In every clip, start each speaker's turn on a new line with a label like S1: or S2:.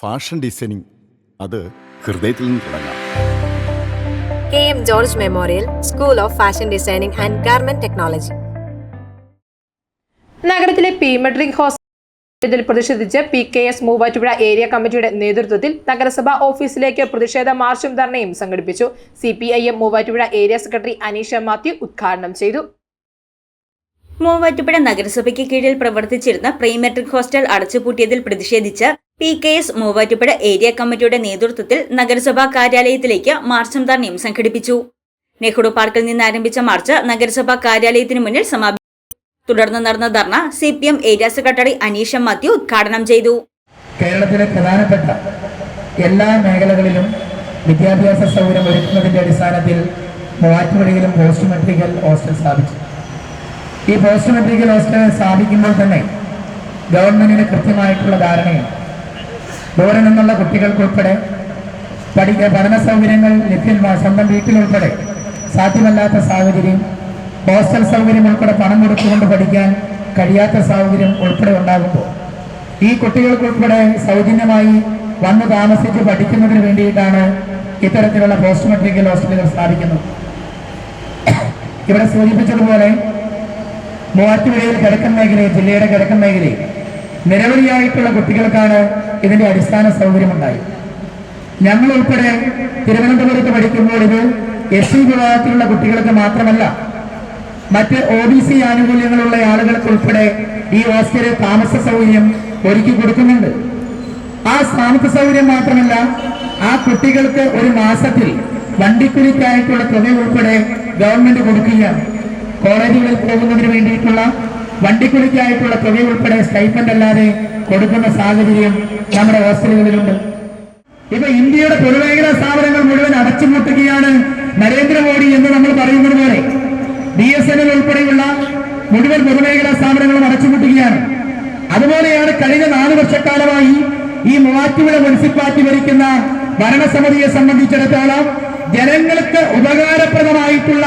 S1: Fashion designing. അത് ഹൃദയത്തിൽ നിന്ന് തുടങ്ങാം.
S2: K M George memorial school of fashion designing and garment technology.
S3: നഗരത്തിലെ പി മെഡ്രിക് ഹോസ്പിറ്റലിൽ പ്രതിഷേധിച്ച് P K S Muvattupuzha area കമ്മിറ്റിയുടെ നേതൃത്വത്തിൽ നഗരസഭ ഓഫീസിലേക്ക് പ്രതിഷേധ മാർച്ചും ധർണയും സംഘടിപ്പിച്ചു. C P I M Muvattupuzha area secretary Aneesha Mathew ഉദ്ഘാടനം ചെയ്തു.
S4: മൂവാറ്റുപുഴ നഗരസഭയ്ക്ക് കീഴിൽ പ്രവർത്തിച്ചിരുന്ന പ്രീ മെട്രിക് ഹോസ്റ്റൽ അടച്ചുപൂട്ടിയതിൽ പ്രതിഷേധിച്ച് P K S Muvattupuzha area കമ്മിറ്റിയുടെ നേതൃത്വത്തിൽ നഗരസഭാ കാര്യാലയത്തിലേക്ക് മാർച്ചും ധർണയും സംഘടിപ്പിച്ചു. നെഹ്റു പാർക്കിൽ നിന്ന് ആരംഭിച്ച മാർച്ച് നഗരസഭാ കാര്യാലയത്തിന് മുന്നിൽ സമാപിച്ചു തുടർന്ന് നടന്ന dharna C P M area secretary Aneesha Mathew ഉദ്ഘാടനം ചെയ്തു.
S5: കേരളത്തിലെ പ്രധാനപ്പെട്ട എല്ലാ മേഖലകളിലും വിദ്യാഭ്യാസ സൗകര്യം ഒരുക്കുന്നതിന്റെ അടിസ്ഥാനത്തിൽ മൂവാറ്റുപുഴയിലും പോസ്റ്റ് മെട്രിക്കൽ ഹോസ്റ്റൽ സ്ഥാപിച്ചു. ഈ പോസ്റ്റ് മെട്രിക്കൽ ഹോസ്റ്റൽ സ്ഥാപിക്കുമ്പോൾ തന്നെ ഗവൺമെന്റിന് കൃത്യമായിട്ടുള്ള ധാരണയുണ്ട്. ദൂരെ നിന്നുള്ള കുട്ടികൾക്കുൾപ്പെടെ പഠിക്ക പഠന സൗകര്യങ്ങൾ ലഭ്യമാണ് സ്വന്തം വീട്ടിലുൾപ്പെടെ സാധ്യമല്ലാത്ത സാഹചര്യം. ഹോസ്റ്റൽ സൗകര്യം ഉൾപ്പെടെ പണം കൊടുത്തുകൊണ്ട് പഠിക്കാൻ കഴിയാത്ത സാഹചര്യം ഉൾപ്പെടെ ഉണ്ടാകുമ്പോൾ ഈ കുട്ടികൾക്കുൾപ്പെടെ സൗജന്യമായി വന്ന് താമസിച്ച് പഠിക്കുന്നതിന് വേണ്ടിയിട്ടാണ് ഇത്തരത്തിലുള്ള പോസ്റ്റ് മെട്രിക്കൽ ഹോസ്റ്റലുകൾ സ്ഥാപിക്കുന്നത്. ഇവിടെ സൂചിപ്പിച്ചതുപോലെ മൂവാറ്റുപുഴയിൽ കിഴക്കൻ മേഖലയിൽ ജില്ലയുടെ കിഴക്കൻ മേഖലയിൽ നിരവധിയായിട്ടുള്ള കുട്ടികൾക്കാണ് ഇതിന്റെ അടിസ്ഥാന സൗകര്യമുണ്ടായി. ഞങ്ങൾ ഉൾപ്പെടെ തിരുവനന്തപുരത്ത് പഠിക്കുമ്പോൾ ഇത് എസ് സി വിഭാഗത്തിലുള്ള കുട്ടികൾക്ക് മാത്രമല്ല മറ്റ് ഒ ബി സി ആനുകൂല്യങ്ങളുള്ള ആളുകൾക്ക് ഉൾപ്പെടെ ഈ ഹോസ്റ്റലിൽ താമസ സൗകര്യം ഒരുക്കി കൊടുക്കുന്നുണ്ട്. ആ താമസ സൗകര്യം മാത്രമല്ല ആ കുട്ടികൾക്ക് ഒരു മാസത്തിൽ വണ്ടിക്കുലിക്കായിട്ടുള്ള തുക ഉൾപ്പെടെ ഗവൺമെന്റ് കൊടുക്കുകയാണ്. കോളേജുകളിൽ പോകുന്നതിന് വേണ്ടിയിട്ടുള്ള വണ്ടിക്കുലിക്കായിട്ടുള്ള തുക ഉൾപ്പെടെ സ്റ്റൈപ്പൻഡ് അല്ലാതെ കൊടുക്കുന്ന സാഹചര്യം നമ്മുടെ ഹോസ്റ്റലുകളിലുണ്ട്. ഇപ്പൊ ഇന്ത്യയുടെ പൊതുമേഖലാ സ്ഥാപനങ്ങൾ മുഴുവൻ അടച്ചുപൂട്ടുകയാണ് നരേന്ദ്രമോദി എന്ന് നമ്മൾ പറയുന്നത് പോലെ. ബി എസ് എൻ എൽ ഉൾപ്പെടെയുള്ള മുഴുവൻ പൊതുമേഖലാ സ്ഥാപനങ്ങളും അടച്ചുപൂട്ടുകയാണ്. അതുപോലെയാണ് കഴിഞ്ഞ നാല് വർഷക്കാലമായി ഈ മൂവാറ്റുപുഴ മുനിസിപ്പാലിറ്റി ഭരിക്കുന്ന ഭരണസമിതിയെ സംബന്ധിച്ചിടത്തോളം ജനങ്ങൾക്ക് ഉപകാരപ്രദമായിട്ടുള്ള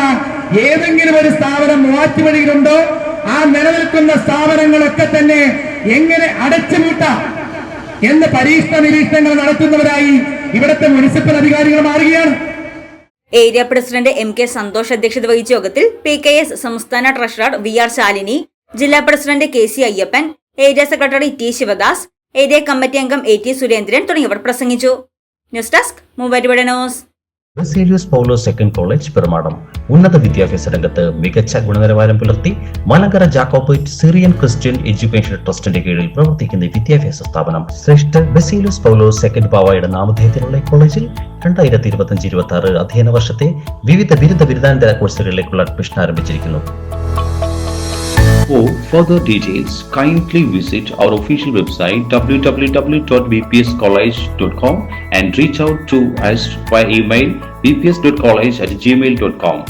S5: ഏതെങ്കിലും ഒരു സ്ഥാപനം മൂവാറ്റുപുഴയിലുണ്ടോ? ആ നിലനിൽക്കുന്ന സ്ഥാപനങ്ങളൊക്കെ തന്നെ എങ്ങനെ അടച്ചുപൂട്ടാം എന്ന് പരീക്ഷണ നിരീക്ഷണങ്ങൾ നടത്തുന്നവരായി ഇവിടുത്തെ മുനിസിപ്പൽ അധികാരികൾ മാറുകയാണ്.
S4: Area president M K Santhosh അധ്യക്ഷത വഹിച്ച യോഗത്തിൽ പി കെ എസ് സംസ്ഥാന ട്രഷറർ വി ആർ ശാലിനി ജില്ലാ president K C Ayyappan area secretary T Sivadas area committee അംഗം എ ടി സുരേന്ദ്രൻ തുടങ്ങിയവർ പ്രസംഗിച്ചു. News desk Muvattupuzha news.
S6: Paulose second college Perumadam. ഉന്നത വിദ്യാഭ്യാസ രംഗത്ത് മികച്ച ഗുണനിലവാരം പുലർത്തി Malankara Jacobite Syrian Christian education ട്രസ്റ്റിന്റെ കീഴിൽ പ്രവർത്തിക്കുന്ന വിദ്യാഭ്യാസ സ്ഥാപനം ശ്രേഷ്ഠ ബസേലിയസ് പൗലോസ് സെക്കൻഡ് പാവായുടെ നാമധേയത്തിലുള്ള കോളേജിൽ രണ്ടായിരത്തി ഇരുപത്തഞ്ച് ഇരുപത്തി ആറ് അധ്യയന വർഷത്തെ വിവിധ ബിരുദ ബിരുദാനന്തര കോഴ്സുകളിലേക്കുള്ള അഡ്മിഷൻ ആരംഭിച്ചിരിക്കുന്നു
S7: For further details, kindly visit our official website www.bpscollege.com and reach out to us via email bps.college at gmail.com.